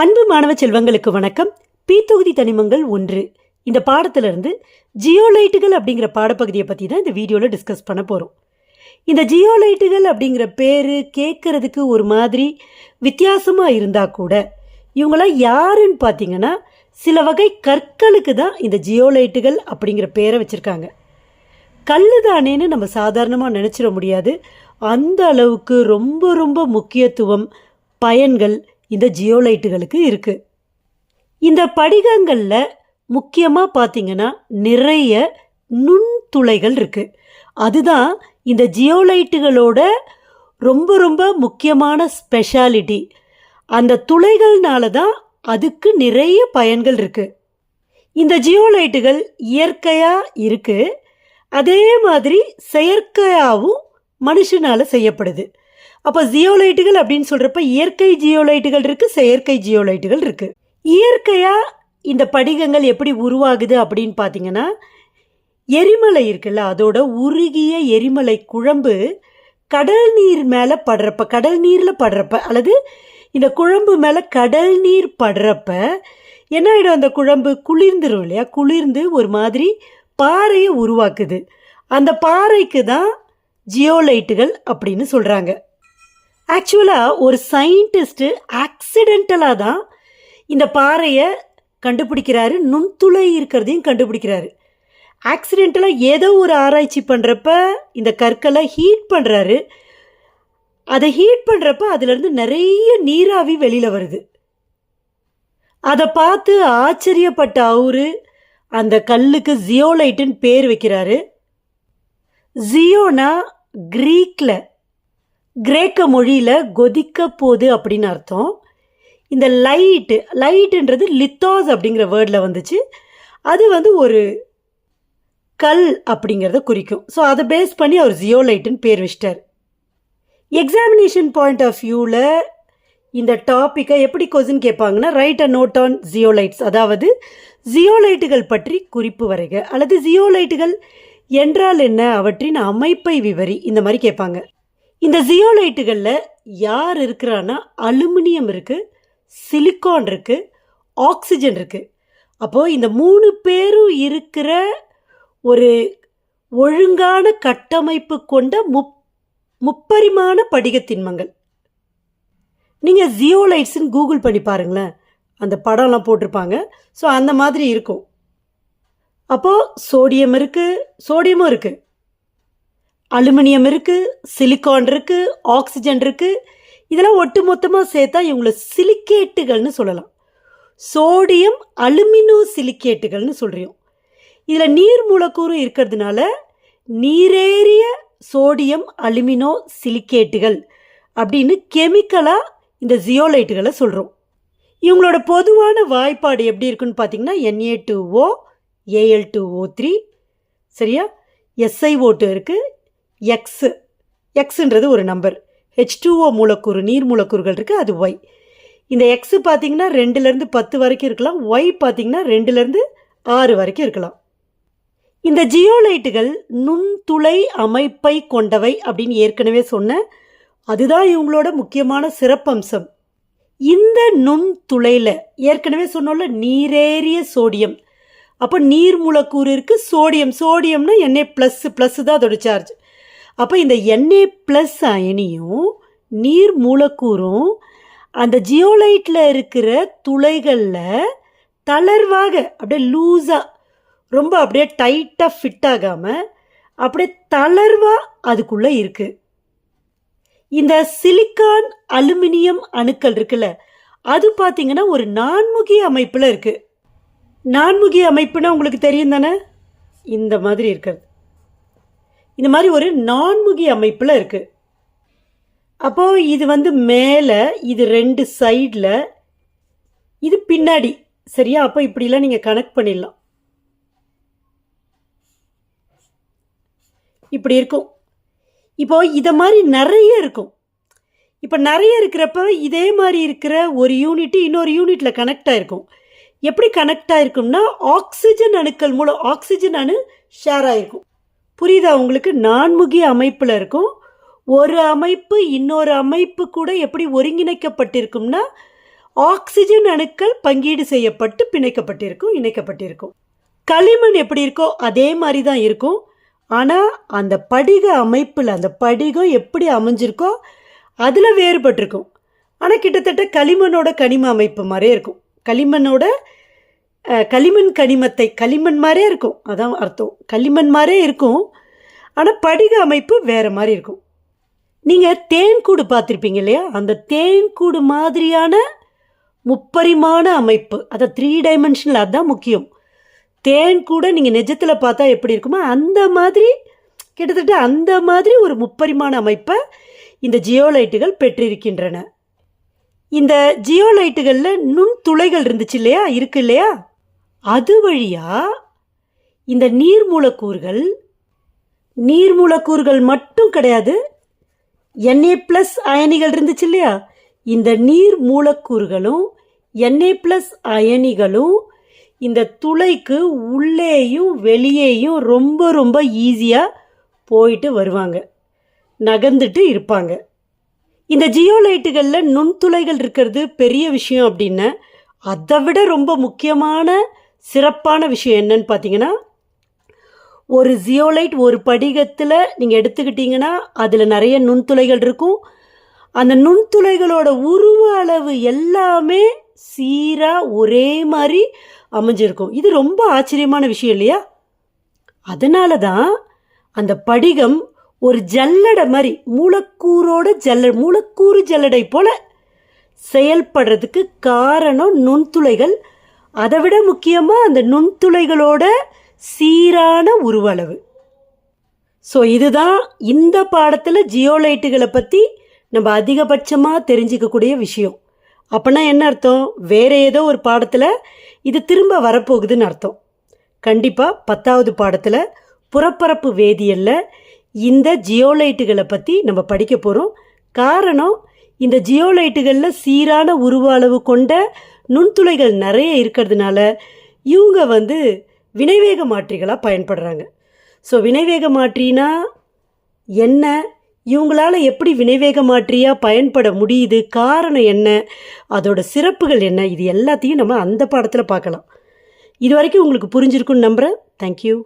அன்பு மாணவ செல்வங்களுக்கு வணக்கம். பி தொகுதி தனிமங்கள் ஒன்று. இந்த பாடத்திலிருந்து ஜியோலைட்டுகள் அப்படிங்கிற பாடப்பகுதியை பற்றி தான் இந்த வீடியோவில் டிஸ்கஸ் பண்ண போகிறோம் இந்த ஜியோலைட்டுகள் அப்படிங்கிற பேர் கேட்குறதுக்கு ஒரு மாதிரி வித்தியாசமாக இருந்தால் கூட இவங்களாம் யாருன்னு பார்த்தீங்கன்னா சில வகை கற்களுக்கு தான் இந்த ஜியோலைட்டுகள் அப்படிங்கிற பேரை வச்சுருக்காங்க. கல் தானேன்னு நம்ம சாதாரணமாக நினச்சிட முடியாது. அந்த அளவுக்கு ரொம்ப ரொம்ப முக்கியத்துவம் பயன்கள் இந்த ஜியோலைட்டுகளுக்கு இருக்குது இந்த படிகங்களில் முக்கியமாக பார்த்தீங்கன்னா நிறைய நுண்துளைகள் இருக்குது அதுதான் இந்த ஜியோலைட்டுகளோட ரொம்ப ரொம்ப முக்கியமான ஸ்பெஷாலிட்டி. அந்த துளைகள்னால தான் அதுக்கு நிறைய பயன்கள் இருக்குது இந்த ஜியோலைட்டுகள் இயற்கையாக இருக்குது அதே மாதிரி செயற்கையாகவும் மனுஷனால் செய்யப்படுது. அப்போ ஜியோலைட்டுகள் அப்படின்னு சொல்கிறப்ப இயற்கை ஜியோலைட்டுகள் இருக்குது செயற்கை ஜியோலைட்டுகள் இருக்குது இயற்கையாக இந்த படிகங்கள் எப்படி உருவாகுது அப்படின்னு பார்த்தீங்கன்னா எரிமலை இருக்குல்ல அதோட உருகிய எரிமலை குழம்பு கடல் நீர் மேலே படுறப்ப கடல் நீரில் படுறப்ப அல்லது இந்த குழம்பு மேலே கடல் நீர் படுறப்ப என்ன ஆகிடும் அந்த குழம்பு குளிர்ந்துடும் இல்லையா? குளிர்ந்து ஒரு மாதிரி பாறையை உருவாக்குது. அந்த பாறைக்கு தான் ஜியோலைட்டுகள் அப்படின்னு சொல்கிறாங்க ஆக்சுவலாக ஒரு சயின்டிஸ்ட்டு ஆக்சிடென்டலாக தான் இந்த பாறையை கண்டுபிடிக்கிறாரு நுண்துளை இருக்கிறதையும் கண்டுபிடிக்கிறாரு. ஆக்சிடென்டலாக ஏதோ ஒரு ஆராய்ச்சி பண்ணுறப்ப இந்த கற்களை ஹீட் பண்ணுறாரு அதை ஹீட் பண்ணுறப்ப அதுலேருந்து நிறைய நீராவி வெளியில் வருது. அதை பார்த்து ஆச்சரியப்பட்ட அவரு அந்த கல்லுக்கு ஜியோலைட்டுன்னு பேர் வைக்கிறாரு. ஜியோனா கிரீக்கில் கிரேக்க மொழியில் கொதிக்க போகுது அப்படின்னு அர்த்தம். இந்த லைட்டு லைட்டுன்றது லித்தாஸ் அப்படிங்கிற வேர்டில் வந்துச்சு. அது வந்து ஒரு கல் அப்படிங்கிறத குறிக்கும். ஸோ அதை பேஸ் பண்ணி அவர் ஜியோலைட்டுன்னு பேர் வச்சிட்டார். எக்ஸாமினேஷன் பாயிண்ட் ஆஃப் வியூவில் இந்த டாப்பிக்கை எப்படி question கேட்பாங்கன்னா write a note on zeolites அதாவது ஜியோலைட்டுகள் பற்றி குறிப்பு வரைக. அல்லது ஜியோலைட்டுகள் என்றால் என்ன? அவற்றின் அமைப்பை விவரி. இந்த மாதிரி கேட்பாங்க. இந்த ஜியோலைட்டுகளில் யார் இருக்கிறான்னா அலுமினியம் இருக்குது சிலிக்கான் இருக்குது ஆக்சிஜன் இருக்குது அப்போது இந்த மூணு பேரும் இருக்கிற ஒரு ஒழுங்கான கட்டமைப்பு கொண்ட முப் முப்பரிமாண படிகத்திண்மங்கள் நீங்கள் ஜியோலைட்ஸ்ன்னு கூகுள் பண்ணி பாருங்களேன். அந்த படம்லாம் போட்டிருப்பாங்க. ஸோ அந்த மாதிரி இருக்கும். அப்போது சோடியம் இருக்குது சோடியமும் இருக்குது அலுமினியம் இருக்குது சிலிக்கான் இருக்குது ஆக்சிஜன் இருக்குது இதெல்லாம் ஒட்டு மொத்தமாக சேர்த்தா இவங்களை சிலிக்கேட்டுகள்னு சொல்லலாம். சோடியம் அலுமினோ சிலிக்கேட்டுகள்னு சொல்கிறோம் இதில் நீர் மூலக்கூறும் இருக்கிறதுனால நீரேறிய சோடியம் அலுமினோ சிலிக்கேட்டுகள் அப்படின்னு கெமிக்கலாக இந்த ஜியோலைட்டுகளை சொல்கிறோம் இவங்களோட பொதுவான வாய்ப்பாடு எப்படி இருக்குன்னு பார்த்தீங்கன்னா NA two O AL two O three சரியா? எஸ்ஐ ஓட்டு இருக்குது எக்ஸு எக்ஸுன்றது ஒரு நம்பர் ஹெச் டூஓ மூலக்கூறு நீர் மூலக்கூறுகள் இருக்குது அது ஒய் இந்த எக்ஸு பார்த்தீங்கன்னா ரெண்டுலேருந்து பத்து வரைக்கும் இருக்கலாம். ஒய் பார்த்தீங்கன்னா ரெண்டுலேருந்து ஆறு வரைக்கும் இருக்கலாம். இந்த ஜியோலைட்டுகள் நுண்துளை அமைப்பை கொண்டவை அப்படின்னு ஏற்கனவே சொன்னேன் அதுதான் இவங்களோட முக்கியமான சிறப்பம்சம். இந்த நுண்துளையில் ஏற்கனவே சொன்னோம்ல நீரேறிய சோடியம். அப்போ நீர் மூலக்கூறு இருக்குது சோடியம். சோடியம்னா என்ஏ ப்ளஸ் ப்ளஸ்ஸு தான் அதோட சார்ஜ் அப்போ இந்த என்ஏ ப்ளஸ் அயனியும் நீர் மூலக்கூறும் அந்த ஜியோலைட்டில் இருக்கிற துளைகளில் தளர்வாக அப்படியே லூஸாக ரொம்ப அப்படியே டைட்டாக ஃபிட் ஆகாமல் அப்படியே தளர்வாக அதுக்குள்ளே இருக்குது இந்த சிலிக்கான் அலுமினியம் அணுக்கள் இருக்குல்ல அது பார்த்தீங்கன்னா ஒரு நான்முகி அமைப்பில் இருக்குது நான்முகி அமைப்புனா உங்களுக்கு தெரியும் தானே? இந்த மாதிரி இருக்கிறது. இந்த மாதிரி ஒரு நான்முகி அமைப்பில் இருக்குது அப்போது இது வந்து மேலே இது ரெண்டு சைடில் இது பின்னாடி. சரியா? அப்போ இப்படிலாம் நீங்கள் கனெக்ட் பண்ணிடலாம். இப்படி இருக்கும். இப்போ இதை மாதிரி நிறைய இருக்கும். இப்போ நிறைய இருக்கிறப்ப இதே மாதிரி இருக்கிற ஒரு யூனிட் இன்னொரு யூனிட்டில் கனெக்ட் ஆகிருக்கும் எப்படி கனெக்ட் ஆகிருக்கும்னா ஆக்சிஜன் அணுக்கள் மூலம் ஆக்சிஜன் அணு ஷேர் ஆகிருக்கும் புரியுதா உங்களுக்கு? நான்முகி அமைப்பில் இருக்கும். ஒரு அமைப்பு இன்னொரு அமைப்பு கூட எப்படி ஒருங்கிணைக்கப்பட்டிருக்கும்னா ஆக்சிஜன் அணுக்கள் பங்கீடு செய்யப்பட்டு பிணைக்கப்பட்டிருக்கும் இணைக்கப்பட்டிருக்கும். களிமண் எப்படி இருக்கோ அதே மாதிரி தான் இருக்கும். ஆனால் அந்த படிக அமைப்பில் அந்த படிகம் எப்படி அமைஞ்சிருக்கோ அதில் வேறுபட்டிருக்கும். ஆனால் கிட்டத்தட்ட களிமண்ணோட கனிம அமைப்பு மாதிரியே இருக்கும். களிமண்ணோட களிமண் கனிமத்தை களிமண் மாதிரியே இருக்கும். அதான் அர்த்தம். களிமண் மாதிரியே இருக்கும். ஆனால் படிக அமைப்பு வேறு மாதிரி இருக்கும். நீங்கள் தேன்கூடு பார்த்துருப்பீங்க இல்லையா? அந்த தேன்கூடு மாதிரியான முப்பரிமாண அமைப்பு. அதை த்ரீ டைமென்ஷனில் அதுதான் முக்கியம். தேன் கூட நீங்கள் நிஜத்தில் பார்த்தா எப்படி இருக்குமோ அந்த மாதிரி கிட்டத்தட்ட அந்த மாதிரி ஒரு முப்பரிமாண அமைப்பை இந்த ஜியோலைட்டுகள் பெற்றிருக்கின்றன. இந்த ஜியோலைட்டுகளில் நுண்துளைகள் இருந்துச்சு இல்லையா? இருக்கு இல்லையா? அது வழியாக இந்த நீர் மூலக்கூறுகள் நீர் மூலக்கூறுகள் மட்டும் கிடையாது என்ஏ ப்ளஸ் அயனிகள் இருந்துச்சு இல்லையா? இந்த நீர் மூலக்கூறுகளும் என்ஏ ப்ளஸ் அயனிகளும் இந்த துளைக்கு உள்ளேயும் வெளியேயும் ரொம்ப ரொம்ப ஈஸியாக போயிட்டு வருவாங்க. நகர்ந்துட்டு இருப்பாங்க. இந்த ஜியோலைட்டுகளில் நுண்துளைகள் இருக்கிறது பெரிய விஷயம் அப்படின்னு அதை விட ரொம்ப முக்கியமான சிறப்பான விஷயம் என்னன்னு பார்த்தீங்கன்னா ஒரு ஜியோலைட் ஒரு படிகத்தில் நீங்கள் எடுத்துக்கிட்டிங்கன்னா அதில் நிறைய நுண்துளைகள் இருக்கும். அந்த நுண்துளைகளோட உருவ அளவு எல்லாமே சீராக ஒரே மாதிரி அமைஞ்சிருக்கும். இது ரொம்ப ஆச்சரியமான விஷயம் இல்லையா? அதனால தான் அந்த படிகம் ஒரு ஜல்லடை மாதிரி மூலக்கூறோட ஜல்ல மூலக்கூறு ஜல்லடை போல செயல்படுறதுக்கு காரணம் நுண்துளைகள். அதை விட முக்கியமாக அந்த நுண்துளைகளோட சீரான உருவளவு. ஸோ இதுதான் இந்த பாடத்தில் ஜியோலைட்டுகளை பற்றி நம்ம அதிகபட்சமாக தெரிஞ்சிக்கக்கூடிய விஷயம். அப்படின்னா என்ன அர்த்தம்? வேற ஏதோ ஒரு பாடத்தில் இது திரும்ப வரப்போகுதுன்னு அர்த்தம். கண்டிப்பாக பத்தாவது பாடத்தில் புறப்பரப்பு வேதியியலில் இந்த ஜியோலைட்டுகளை பற்றி நம்ம படிக்க போகிறோம் காரணம் இந்த ஜியோலைட்டுகளில் சீரான உருவ அளவு கொண்ட நுண்துளைகள் நிறைய இருக்கிறதுனால இவங்க வந்து வினைவேக மாற்றிகளாக பயன்படுறாங்க. ஸோ வினைவேக மாற்றினா என்ன? இவங்களால எப்படி வினைவேக மாற்றியாக பயன்பட முடியுது? காரணம் என்ன? அதோட சிறப்புகள் என்ன? இது எல்லாத்தையும் நம்ம அந்த பாடத்தில் பார்க்கலாம். இது வரைக்கும் உங்களுக்கு புரிஞ்சிருக்குன்னு நம்புகிறேன் தேங்க்யூ